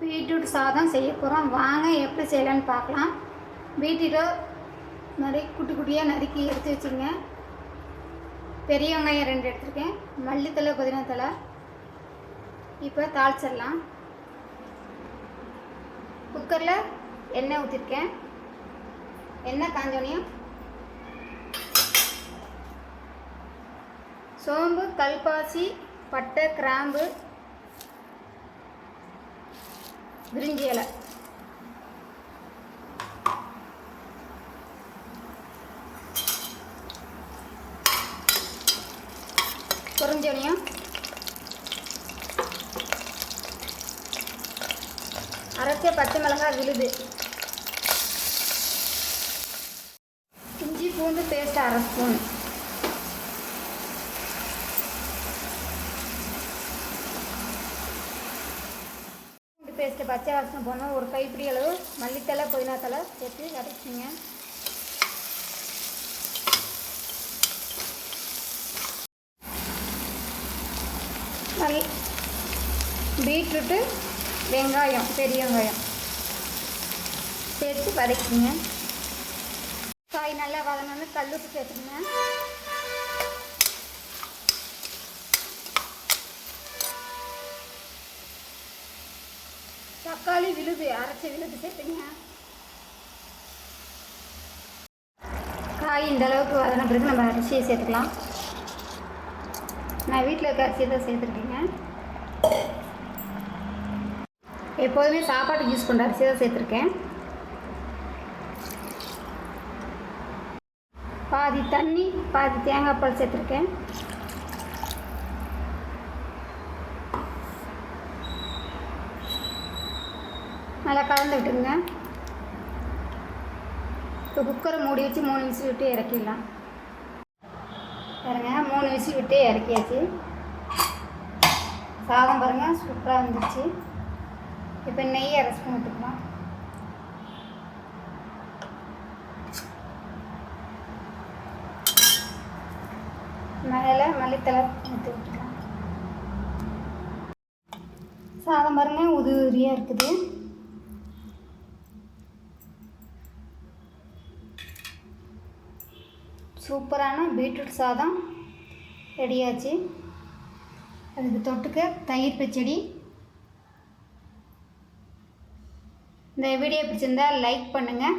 Beetroot சாதம் செய்ய போகிறோம் வாங்க எப்படி செய்யலான்னு பார்க்கலாம். பீட்ரூட்டை மாதிரி குட்டி குட்டியாக நறுக்கி எடுத்து வச்சுங்க பெரிய வெங்காயம் ரெண்டு எடுத்திருக்கேன். மல்லித்தலை புதினா இப்போ தாளிச்சிடலாம். குக்கரில் எண்ணெய் ஊற்றிருக்கேன் எண்ணெய் காஞ்சோனையும் சோம்பு கல்பாசி பட்டை கிராம்பு பிரிஞ்சி இலை பொறிஞ்சோனியும் அரைச்ச பச்சை மிளகாய் விழுது. இஞ்சி பூண்டு பேஸ்ட் அரை ஸ்பூன். பேஸ்ட்டு பச்சை வாசனை போடணும் ஒரு கைப்பிடி அளவு மல்லித்தலை புதினா தலை சேர்த்து அரைச்சிங்க மல் பீட்ரூட்டு வெங்காயம் பெரிய வெங்காயம் சேர்த்து வதக்கிங்க. காய் நல்லா வதங்கணும்னு கல்லுப்பு சேர்த்துக்கங்க. தக்காளி விழுது அரைச்ச விழுது சேர்த்துங்க. காய் இந்த அளவுக்கு வதன பிறகு நம்ம அரிசியை சேர்த்துக்கலாம். நான் வீட்டில் இருக்க அரிசியை தான் சேர்த்துருக்கேங்க. எப்போதுமே சாப்பாட்டுக்கு யூஸ் பண்ணுற அரிசி தான் சேர்த்துருக்கேன். பாதி தண்ணி பாதி தேங்காய் பால் சேர்த்துருக்கேன். நல்லா கலந்து விட்டுருங்க. இப்போ குக்கரை மூடி வச்சு மூணு விசில் விட்டு இறக்கிடலாம். பாருங்க மூணு விசில் விட்டு இறக்கியாச்சு. சாதம் பாருங்கள் சூப்பராக வந்துச்சு இப்போ நெய் அரை ஸ்பூன் விட்டுக்கலாம் மேலே மல்லித்தலை ஊற்றி விட்டுக்கலாம் சாதம் பாருங்கள் உதிரியாக இருக்குது. சூப்பரான பீட்ரூட் சாதம் ரெடியாச்சு. அதுக்கு தொட்டுக்க தயிர் பச்சடி. இந்த வீடியோ பிடிச்சிருந்தால் லைக் பண்ணுங்கள்